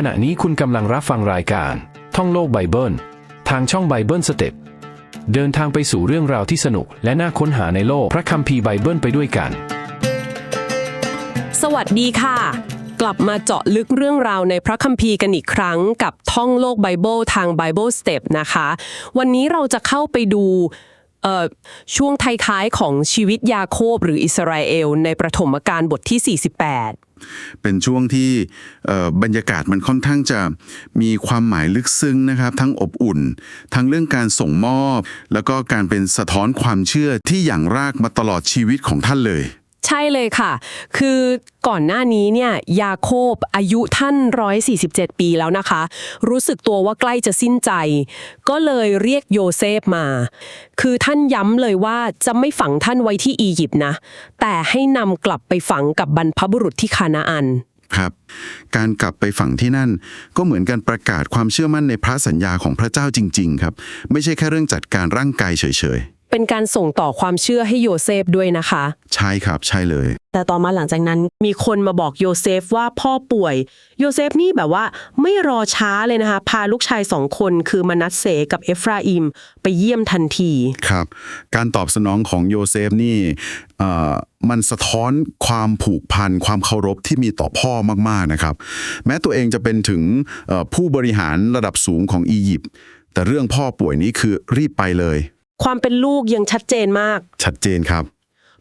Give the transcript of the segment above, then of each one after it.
ขณะนี้คุณกำลังรับฟังรายการ ท่องโลกไบเบิล ทางช่องไบเบิลสเต็ปเดินทางไปสู่เรื่องราวที่สนุก และน่าค้นหาในโลกพระคัมภีร์ไบเบิลไปด้วยกัน สวัสดีค่ะ กลับมาเจาะลึกเรื่องราวในพระคัมภีร์กันอีกครั้งกับท่องโลกไบเบิลทาง Bible Step นะคะ วันนี้เราจะเข้าไปดูช่วงท้ายๆของชีวิตยาโคบหรืออิสราเอล ในประถมกาลบทที่ 48 เป็นช่วงที่บรรยากาศมันค่อนข้างจะมีความหมายลึกซึ้งนะครับ ทั้งอบอุ่น ทั้งเรื่องการส่งมอบ แล้วก็การเป็นสะท้อนความเชื่อที่อย่างรากมาตลอดชีวิตของท่านเลย ใช่เลยค่ะ คือก่อนหน้านี้เนี่ยยาโคบอายุท่าน 147 ปีแล้วนะคะ รู้สึกตัวว่าใกล้จะสิ้นใจ ก็เลยเรียกโยเซฟมา คือท่านย้ำเลยว่าจะไม่ฝังท่านไว้ที่อียิปต์นะ แต่ให้นำกลับไปฝังกับบรรพบุรุษที่คานาอันครับ การกลับไปฝังที่นั่น ก็เหมือนการประกาศความเชื่อมั่นในพระสัญญาของพระเจ้าจริง ๆ ครับ ไม่ใช่แค่เรื่องจัดการร่างกายเฉย เป็นการส่งต่อความเชื่อให้โยเซฟด้วยนะคะๆใช่ครับใช่เลย แต่ต่อมาหลังจากนั้นมีคนมาบอกโยเซฟว่าพ่อป่วย โยเซฟนี่แบบว่าไม่รอช้าเลยนะคะ พาลูกชายสองคนคือมนัสเสกับเอฟราอิม ไปเยี่ยมทันที ครับ การตอบสนองของโยเซฟนี่เอ่อมันสะท้อนความผูกพันความเคารพที่มีต่อพ่อมากๆนะครับ แม้ตัวเองจะเป็นถึงเอ่อผู้บริหารระดับสูงของอียิปต์แต่เรื่องพ่อป่วยนี้คือรีบไปเลย ความเป็นลูกยังชัดเจนมาก ชัดเจนครับ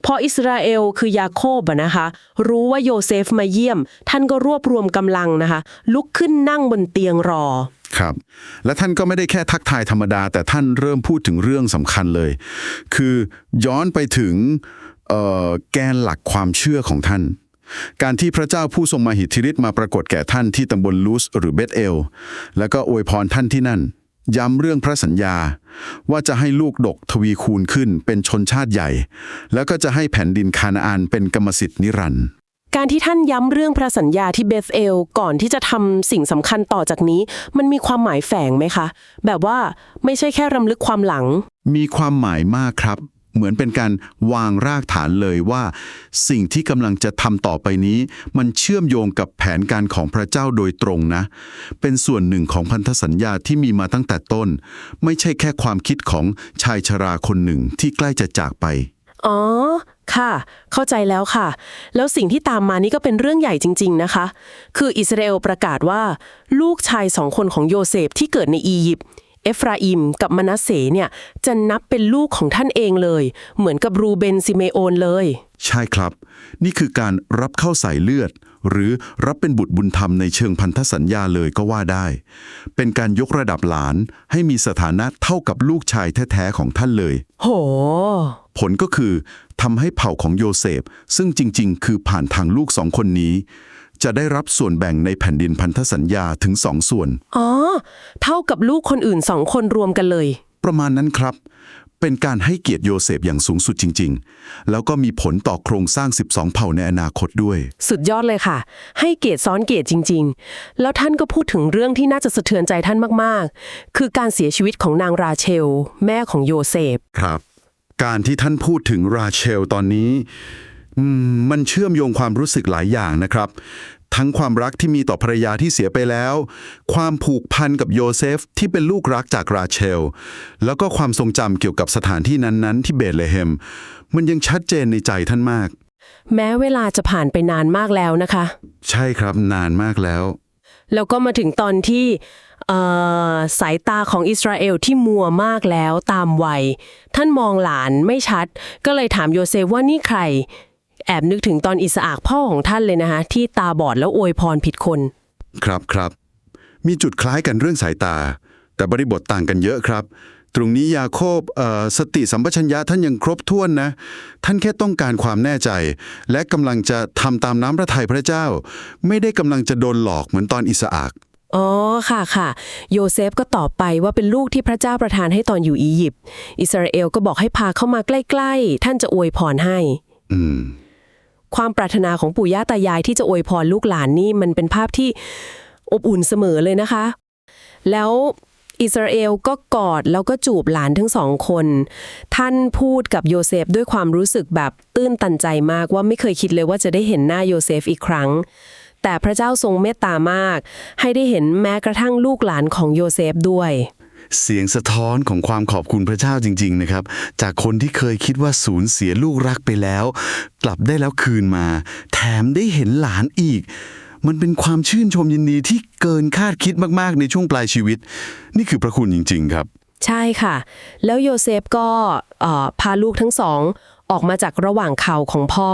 พออิสราเอลคือยาโคบอะนะคะ รู้ว่าโยเซฟมาเยี่ยม ท่านก็รวบรวมกำลังนะคะ ลุกขึ้นนั่งบนเตียงรอ ครับ และท่านก็ไม่ได้แค่ทักทายธรรมดา แต่ท่านเริ่มพูดถึงเรื่องสำคัญเลย คือย้อนไปถึงเอ่อแกนหลักความเชื่อของท่าน การที่พระเจ้าผู้ทรงมาหิทธิฤทธิ์มาปรากฏแก่ท่านที่ตำบลลูสหรือเบธเอล แล้วก็อวยพรท่านที่นั่น ย้ำเรื่องพระสัญญา ว่าจะให้ลูกดกทวีคูณขึ้นเป็นชนชาติใหญ่ แล้วก็จะให้แผ่นดินคานาอันเป็นกรรมสิทธิ์นิรันดร์การที่ท่านย้ำเรื่องพระสัญญาที่เบธเอลก่อนที่จะทำสิ่งสำคัญต่อจากนี้ มันมีความหมายแฝงไหมคะ แบบว่าไม่ใช่แค่รำลึกความหลัง มีความหมายมากครับ เหมือนเป็นการวางรากฐานเลยว่า สิ่งที่กำลังจะทำต่อไปนี้ มันเชื่อมโยงกับแผนการของพระเจ้าโดยตรงนะ เป็นส่วนหนึ่งของพันธสัญญาที่มีมาตั้งแต่ต้น ไม่ใช่แค่ความคิดของชายชราคนหนึ่งที่ใกล้จะจากไป อ๋อ ค่ะ เข้าใจแล้วค่ะ แล้วสิ่งที่ตามมานี่ก็เป็นเรื่องใหญ่จริง ๆ นะคะ คืออิสราเอลประกาศว่า ลูกชายสองคนของโยเซฟที่เกิดในอียิปต์ เอฟราอิมกับมนาเสเนี่ยจะนับเป็นลูกของท่านเองเลย เหมือนกับรูเบนซิเมโอนเลย ใช่ครับ นี่คือการรับเข้าใส่เลือด หรือรับเป็นบุตรบุญธรรมในเชิงพันธสัญญาเลยก็ว่าได้ เป็นการยกระดับหลานให้มีสถานะเท่ากับลูกชายแท้ๆของท่านเลย โห ผลก็คือทำให้เผ่าของโยเซฟ ซึ่งจริง ๆ คือผ่านทางลูกสองคนนี้ จะได้รับส่วนแบ่งในแผ่นดินพันธสัญญาถึงสองส่วน อ๋อ เท่ากับลูกคนอื่นสองคนรวมกันเลย ประมาณนั้นครับ เป็นการให้เกียรติโยเซฟอย่างสูงสุดจริง ๆ แล้วก็มีผลต่อโครงสร้าง 12 เผ่าในอนาคตด้วย สุดยอดเลยค่ะ ให้เกียรติซ้อนเกียรติจริง ๆ แล้วท่านก็พูดถึงเรื่องที่น่าจะสะเทือนใจท่านมากๆ คือการเสียชีวิตของนางราเชล แม่ของโยเซฟ ครับ การที่ท่านพูดถึงราเชลตอนนี้อื มมันเชื่อมโยงความรู้สึกหลายอย่างนะครับ ทั้งความรักที่มีต่อภรรยาที่เสียไปแล้ว ความผูกพันกับโยเซฟที่เป็นลูกรักจากราเชล แล้วก็ความทรงจำเกี่ยวกับสถานที่นั้นๆ ที่เบธเลเฮม มันยังชัดเจนในใจท่านมาก แม้เวลาจะผ่านไปนานมากแล้วนะคะ ใช่ครับนานมากแล้ว แล้วก็มาถึงตอนที่เอ่อสายตาของอิสราเอลที่มัวมากแล้วตามวัย ท่านมองหลานไม่ชัด ก็เลยถามโยเซฟว่านี่ใคร แอบนึกถึงตอนอิสอาคพ่อของท่านเลยนะคะที่ตาบอดแล้วอวยพรผิดคน ครับครับ มีจุดคล้ายกันเรื่องสายตา แต่บริบทต่างกันเยอะครับ ตรงนี้ยาโคบเอ่อสติสัมปชัญญะท่านยังครบถ้วนนะ ท่านแค่ต้องการความแน่ใจ และกำลังจะทำตามน้ำพระทัยพระเจ้า ไม่ได้กำลังจะโดนหลอกเหมือนตอนอิสอาคอ๋อค่ะค่ะ โยเซฟก็ตอบไปว่าเป็นลูกที่พระเจ้าประทานให้ตอนอยู่อียิปต์อิสราเอลก็บอกให้พาเข้ามาใกล้ ๆ ท่านจะอวยพรให้ อืม ความปรารถนาของปู่ย่าตายายที่จะอวยพรลูกหลานนี่มันเป็นภาพที่อบอุ่นเสมอเลยนะคะ แล้วอิสราเอลก็กอดแล้วก็จูบหลานทั้งสองคน ท่านพูดกับโยเซฟด้วยความรู้สึกแบบตื้นตันใจมากว่าไม่เคยคิดเลยว่าจะได้เห็นหน้าโยเซฟอีกครั้ง แต่พระเจ้าทรงเมตตามาก ให้ได้เห็นแม้กระทั่งลูกหลานของโยเซฟด้วย เสียงสะท้อนของความขอบคุณพระเจ้าจริง ๆ นะครับ จากคนที่เคยคิดว่าสูญเสียลูกรักไปแล้ว กลับได้แล้วคืนมา แถมได้เห็นหลานอีก มันเป็นความชื่นชมยินดีที่เกินคาดคิดมากๆ ในช่วงปลายชีวิต นี่คือพระคุณจริง ๆ ครับ ใช่ค่ะ แล้วโยเซฟก็พาลูกทั้งสองออกมาจากระหว่างเข่าของพ่อ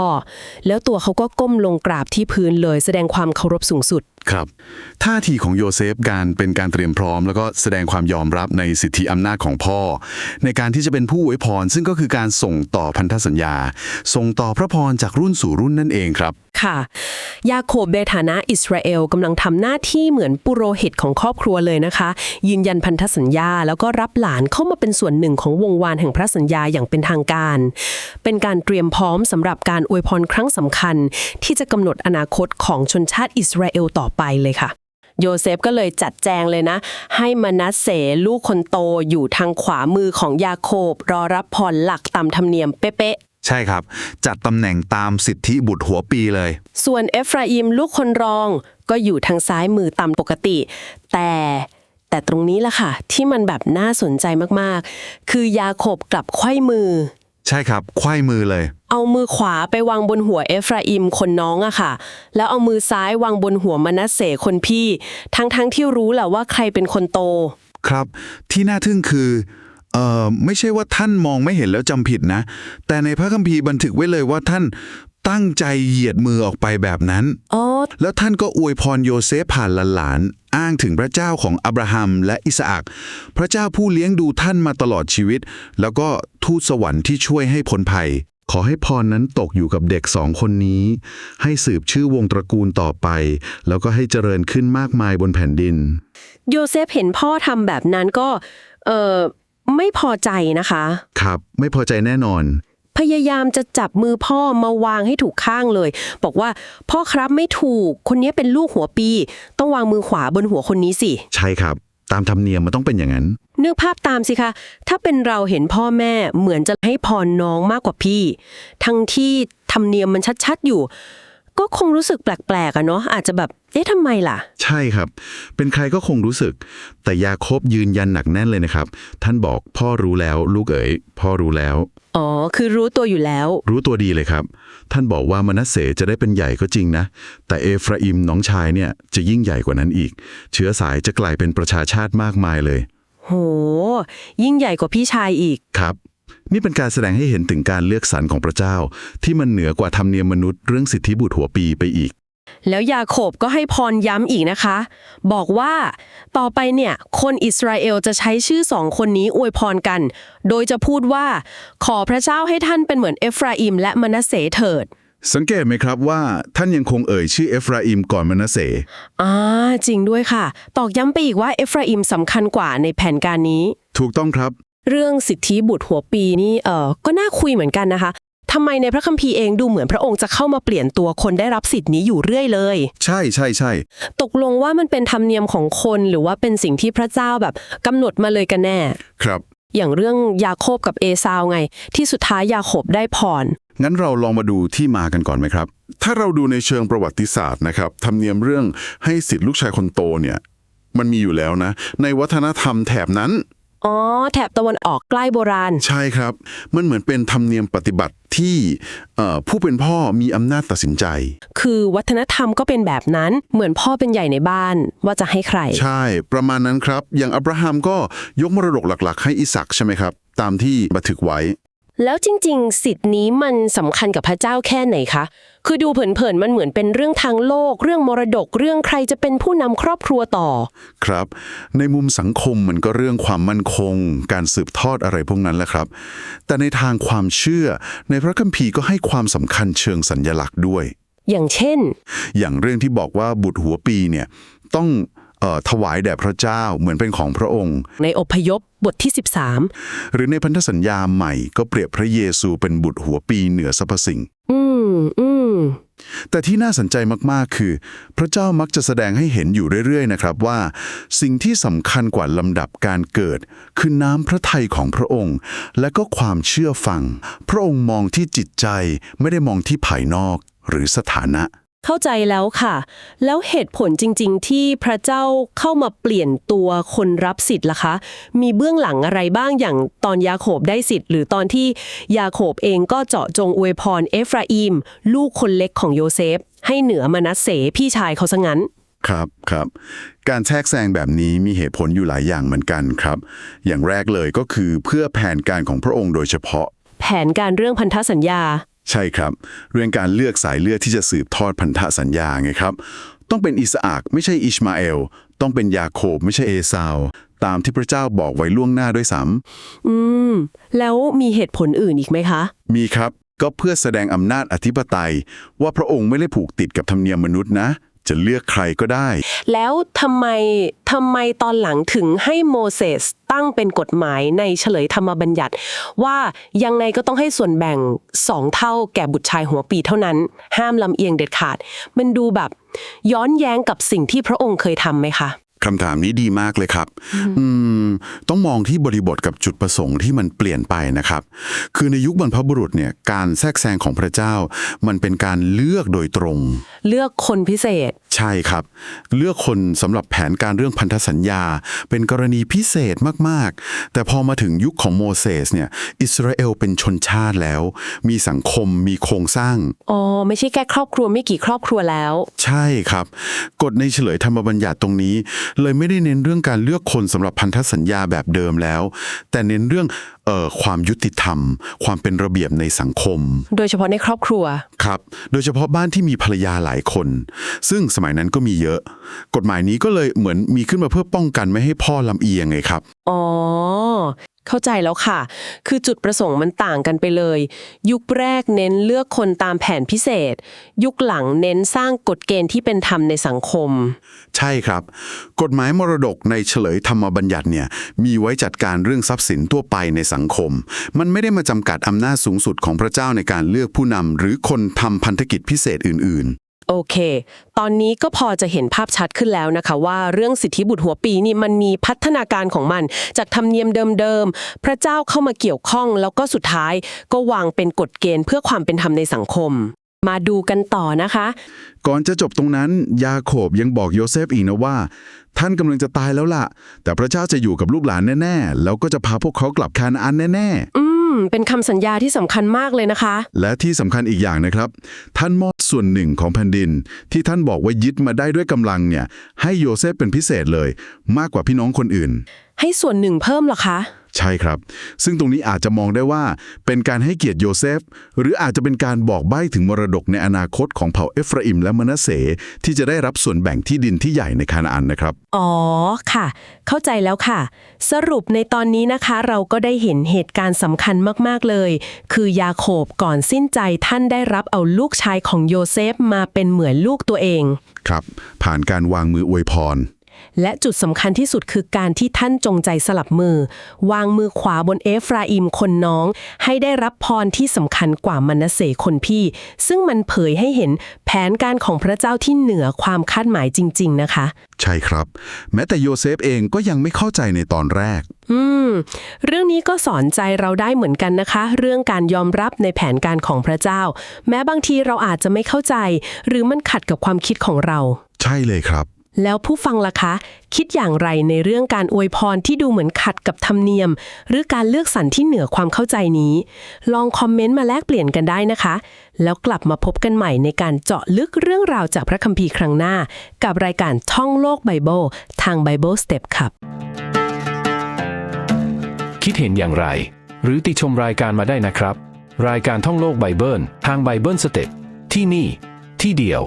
แล้วตัวเขาก็ก้มลงกราบที่พื้นเลยแสดงความเคารพสูงสุดครับ ท่าทีของโยเซฟการเป็นการเตรียมพร้อม แล้วก็แสดงความยอมรับในสิทธิอำนาจของพ่อ ในการที่จะเป็นผู้อวยพร ซึ่งก็คือการส่งต่อพันธสัญญา ส่งต่อพระพรจากรุ่นสู่รุ่นนั่นเองครับ ค่ะ ยาโคบในฐานะอิสราเอลกำลังทำหน้าที่เหมือนปุโรหิตของครอบครัวเลยนะคะ ยืนยันพันธสัญญา แล้วก็รับหลานเข้ามาเป็นส่วนหนึ่งของวงวานแห่งพระสัญญาอย่างเป็นทางการ เป็นการเตรียมพร้อมสำหรับการอวยพรครั้งสำคัญ ที่จะกำหนดอนาคตของชนชาติอิสราเอลต่อไปเลยค่ะ โยเซฟก็เลยจัดแจงเลยนะ ให้มานัสเสลูกคนโตอยู่ทางขวามือของยาโคบ รอรับพรหลักตามธรรมเนียมเป๊ะๆใช่ครับ จัดตำแหน่งตามสิทธิบุตรหัวปีเลย ส่วนเอฟราอิมลูกคนรองก็อยู่ทางซ้ายมือตามปกติ แต่แต่ตรงนี้ล่ะค่ะ ที่มันแบบน่าสนใจมากๆ คือยาโคบกลับไขว้มือ ใช่ครับไขว้มือเลย เอามือขวาไปวางบนหัวเอฟราอิมคนน้องอะค่ะ แล้วเอามือซ้ายวางบนหัวมนัสเสคนพี่ ทั้งๆทที่รู้แหละว่าใครเป็นคนโต ครับ ที่น่าทึ่งคือเอ่อไม่ใช่ว่าท่านมองไม่เห็นแล้วจำผิดนะ แต่ในพระคัมภีร์บันทึกไว้เลยว่าท่านตั้งใจเหยียดมือออกไปแบบนั้น อ๋อ แล้วท่านก็อวยพรโยเซฟผ่านหลานๆอ้างถึงพระเจ้าของอับราฮัมและอิสอักพระเจ้าผู้เลี้ยงดูท่านมาตลอดชีวิต แล้วก็ทูตสวรรค์ที่ช่วยให้พ้นภัย ขอให้พรนั้นตกอยู่กับเด็กสองคนนี้ ให้สืบชื่อวงตระกูลต่อไป แล้วก็ให้เจริญขึ้นมากมายบนแผ่นดิน โยเซฟเห็นพ่อทำแบบนั้นก็เออไม่พอใจนะคะ ครับ ไม่พอใจแน่นอน พยายามจะจับมือพ่อมาวางให้ถูกข้างเลย บอกว่าพ่อครับไม่ถูก คนนี้เป็นลูกหัวปี ต้องวางมือขวาบนหัวคนนี้สิ ใช่ครับ ตามธรรมเนียมมันต้องเป็นอย่างนั้น นึกภาพตามสิคะ ถ้าเป็นเราเห็นพ่อแม่เหมือนจะให้พรน้องมากกว่าพี่ ทั้งที่ธรรมเนียมมันชัดๆอยู่ ก็คงรู้สึกแปลกๆอะเนาะอาจจะแบบ เอ๊ะทำไมล่ะ ใช่ครับ เป็นใครก็คงรู้สึก แต่ยาโคบยืนยันหนักแน่นเลยนะครับ ท่านบอกพ่อรู้แล้ว ลูกเอ๋ยพ่อรู้แล้ว อ๋อ คือรู้ตัวอยู่แล้ว รู้ตัวดีเลยครับ ท่านบอกว่ามนัสเสจะได้เป็นใหญ่ก็จริงนะ แต่เอฟราอิมน้องชายเนี่ยจะยิ่งใหญ่กว่านั้นอีก เชื้อสายจะกลายเป็นประชาชาติมากมายเลย โห ยิ่งใหญ่กว่าพี่ชายอีก ครับ นี่เป็นการแสดงให้เห็นถึงการเลือกสรรของพระเจ้า ที่มันเหนือกว่าธรรมเนียมมนุษย์เรื่องสิทธิบุตรหัวปีไปอีก แล้วยาโคบก็ให้พรย้ำอีกนะคะ บอกว่าต่อไปเนี่ยคนอิสราเอลจะใช้ชื่อสองคนนี้อวยพรกัน โดยจะพูดว่า ขอพระเจ้าให้ท่านเป็นเหมือนเอฟราอิมและมนัสเสเถิดสังเกตไหมครับว่าท่านยังคงเอ่ยชื่อเอฟราอิมก่อนมนัสเสอ่าจริงด้วยค่ะ ตอกย้ำไปอีกว่าเอฟราอิมสำคัญกว่าในแผนการนี้ ถูกต้องครับ เรื่องสิทธิบุตรหัวปีนี่เออก็น่าคุยเหมือนกันนะคะทำไมในพระคัมภีร์เองดูเหมือนพระองค์จะเข้ามาเปลี่ยนตัวคนได้รับสิทธินี้อยู่เรื่อยเลย ใช่ใช่ใช่ตกลงว่ามันเป็นธรรมเนียมของคนหรือว่าเป็นสิ่งที่พระเจ้าแบบกำหนดมาเลยกันแน่ ครับ อย่างเรื่องยาโคบกับเอซาวไง ที่สุดท้ายยาโคบได้พรงั้นเราลองมาดูที่มากันก่อนไหมครับ ถ้าเราดูในเชิงประวัติศาสตร์นะครับธรรมเนียมเรื่องให้สิทธิลูกชายคนโตเนี่ย มันมีอยู่แล้วนะ ในวัฒนธรรมแถบนั้น อ๋อ แถบตะวันออกใกล้โบราณ ใช่ครับ มันเหมือนเป็นธรรมเนียมปฏิบัติที่เอ่อผู้เป็นพ่อมีอำนาจตัดสินใจ คือวัฒนธรรมก็เป็นแบบนั้น เหมือนพ่อเป็นใหญ่ในบ้านว่าจะให้ใคร ใช่ ประมาณนั้นครับ อย่างอับราฮัมก็ยกมรดกหลัก ๆ ให้อิสักใช่ไหมครับ ตามที่บันทึกไว้ แล้วจริง ๆ สิทธินี้มันสำคัญกับพระเจ้าแค่ไหนคะ คือดูเผินๆ มันเหมือนเป็นเรื่องทางโลก เรื่องมรดก เรื่องใครจะเป็นผู้นำครอบครัวต่อ ครับ ในมุมสังคมมันก็เรื่องความมั่นคง การสืบทอดอะไรพวกนั้นแหละครับ แต่ในทางความเชื่อ ในพระคัมภีร์ก็ให้ความสำคัญเชิงสัญญลักษณ์ด้วย อย่างเช่น อย่างเรื่องที่บอกว่าบุตรหัวปีเนี่ยต้องเอ่อ ถวายแด่พระเจ้าเหมือนเป็นของพระองค์ ในอพยพบทที่หรือในพันธสัญญาใหม่ก็เปรียบพระเยซูเป็นบุตรหัวปีเหนือสรรพสิ่ง13อืมอืมแต่ที่น่าสนใจมากๆ คือ พระเจ้ามักจะแสดงให้เห็นอยู่เรื่อยๆ นะครับว่า สิ่งที่สำคัญกว่าลำดับการเกิด คือน้ำพระทัยของพระองค์ และก็ความเชื่อฟัง พระองค์มองที่จิตใจไม่ได้มองที่ภายนอกหรือสถานะ เข้าใจแล้วค่ะ แล้วเหตุผลจริง ๆ ที่พระเจ้าเข้ามาเปลี่ยนตัวคนรับสิทธิ์ล่ะคะ มีเบื้องหลังอะไรบ้างอย่างตอนยาโคบได้สิทธิ์ หรือตอนที่ยาโคบเองก็เจาะจงอวยพรเอฟราอิมลูกคนเล็กของโยเซฟ ให้เหนือมานัสเสพี่ชายเขาซะงั้นครับครับการแทรกแซงแบบนี้มีเหตุผลอยู่หลายอย่างเหมือนกันครับ อย่างแรกเลยก็คือเพื่อแผนการของพระองค์โดยเฉพาะ แผนการเรื่องพันธสัญญา ใช่ครับ เรื่องการเลือกสายเลือดที่จะสืบทอดพันธสัญญาไงครับ ต้องเป็นอิสอักไม่ใช่อิชมาเอล ต้องเป็นยาโคบไม่ใช่เอซาว ตามที่พระเจ้าบอกไว้ล่วงหน้าด้วยซ้อืม แล้วมีเหตุผลอื่นอีกไหมคะำมีครับก็เพื่อแสดงอำนาจอธิปไตย ว่าพระองค์ไม่ได้ผูกติดกับธรรมเนียมมนุษย์นะ จะเลือกใครก็ได้ แล้วทำไมทำไมตอนหลังถึงให้โมเสสตั้งเป็นกฎหมายในเฉลยธรรมบัญญัติ ว่ายังไงก็ต้องให้ส่วนแบ่งสองเท่าแก่บุตรชายหัวปีเท่านั้น ห้ามลำเอียงเด็ดขาด มันดูแบบ ย้อนแย้งกับสิ่งที่พระองค์เคยทำไหมคะ คำถามนี้ดีมากเลยครับ อืม ต้องมองที่บริบทกับจุดประสงค์ที่มันเปลี่ยนไปนะครับ คือในยุคบรรพบุรุษเนี่ย การแทรกแซงของพระเจ้า มันเป็นการเลือกโดยตรง เลือกคนพิเศษใช่ครับ เลือกคนสำหรับแผนการเรื่องพันธสัญญา เป็นกรณีพิเศษมากๆ แต่พอมาถึงยุคของโมเสสเนี่ยอิสราเอลเป็นชนชาติแล้ว มีสังคมมีโครงสร้าง อ๋อ ไม่ใช่แค่ครอบครัวไม่กี่ครอบครัวแล้ว ใช่ครับ กฎในเฉลยธรรมบัญญัติตรงนี้ เลยไม่ได้เน้นเรื่องการเลือกคนสำหรับพันธสัญญาแบบเดิมแล้ว แต่เน้นเรื่องเอ่อความยุติธรรม ความเป็นระเบียบในสังคม โดยเฉพาะในครอบครัว ครับ โดยเฉพาะบ้านที่มีภรรยาหลายคน ซึ่งสมัยนั้นก็มีเยอะ กฎหมายนี้ก็เลยเหมือนมีขึ้นมาเพื่อป้องกันไม่ให้พ่อลำเอียงไงครับ อ๋อ เข้าใจแล้วค่ะ คือจุดประสงค์มันต่างกันไปเลย ยุคแรกเน้นเลือกคนตามแผนพิเศษ ยุคหลังเน้นสร้างกฎเกณฑ์ที่เป็นธรรมในสังคม ใช่ครับ กฎหมายมรดกในเฉลยธรรมบัญญัติเนี่ยมีไว้จัดการเรื่องทรัพย์สินทั่วไปในสังคม มันไม่ได้มาจำกัดอำนาจสูงสุดของพระเจ้าในการเลือกผู้นำหรือคนทำพันธกิจพิเศษอื่น โอเค ตอนนี้ก็พอจะเห็นภาพชัดขึ้นแล้วนะคะ ว่าเรื่องสิทธิบุตรหัวปีนี่มันมีพัฒนาการของมัน จากธรรมเนียมเดิมๆ พระเจ้าเข้ามาเกี่ยวข้อง แล้วก็สุดท้ายก็วางเป็นกฎเกณฑ์เพื่อความเป็นธรรมในสังคม มาดูกันต่อนะคะๆก่อนจะจบตรงนั้น ยาโคบยังบอกโยเซฟอีกนะว่า ท่านกำลังจะตายแล้วล่ะ แต่พระเจ้าจะอยู่กับลูกหลานแน่ๆ แล้วก็จะพาพวกเขากลับคานาอันแน่ๆอื ม เป็นคำสัญญาที่สำคัญมากเลยนะคะ และที่สำคัญอีกอย่างนะครับ ท่านมอบส่วนหนึ่งของแผ่นดิน ที่ท่านบอกว่ายึดมาได้ด้วยกำลังเนี่ยให้โยเซฟเป็นพิเศษเลย มากกว่าพี่น้องคนอื่น ให้ส่วนหนึ่งเพิ่มเหรอคะ ใช่ครับ ซึ่งตรงนี้อาจจะมองได้ว่าเป็นการให้เกียรติโยเซฟ หรืออาจจะเป็นการบอกใบ้ถึงมรดกในอนาคตของเผ่าเอฟราอิมและมนาเสที่จะได้รับส่วนแบ่งที่ดินที่ใหญ่ในคานาอันนะครับ อ๋อค่ะ เข้าใจแล้วค่ะ สรุปในตอนนี้นะคะ เราก็ได้เห็นเหตุการณ์สำคัญมากๆเลย คือยาโคบก่อนสิ้นใจท่านได้รับเอาลูกชายของโยเซฟมาเป็นเหมือนลูกตัวเอง ครับ ผ่านการวางมืออวยพร และจุดสำคัญที่สุดคือการที่ท่านจงใจสลับมือ วางมือขวาบนเอฟราอิมคนน้อง ให้ได้รับพรที่สำคัญกว่ามนัสเสคนพี่ ซึ่งมันเผยให้เห็นแผนการของพระเจ้าที่เหนือความคาดหมายจริง ๆ นะคะ ใช่ครับ แม้แต่โยเซฟเองก็ยังไม่เข้าใจในตอนแรก อืม เรื่องนี้ก็สอนใจเราได้เหมือนกันนะคะ เรื่องการยอมรับในแผนการของพระเจ้า แม้บางทีเราอาจจะไม่เข้าใจ หรือมันขัดกับความคิดของเรา ใช่เลยครับ แล้วผู้ฟังล่ะคะ คิดอย่างไรในเรื่องการอวยพรที่ดูเหมือนขัดกับธรรมเนียม หรือการเลือกสรรที่เหนือความเข้าใจนี้ ลองคอมเมนต์มาแลกเปลี่ยนกันได้นะคะ แล้วกลับมาพบกันใหม่ในการเจาะลึกเรื่องราวจากพระคัมภีร์ครั้งหน้า กับรายการท่องโลกไบเบิลทาง Bible Step ครับ คิดเห็นอย่างไร หรือติชมรายการมาได้นะครับ รายการท่องโลกไบเบิลทางไบเบิลสเตปที่นี่ ที่เดียว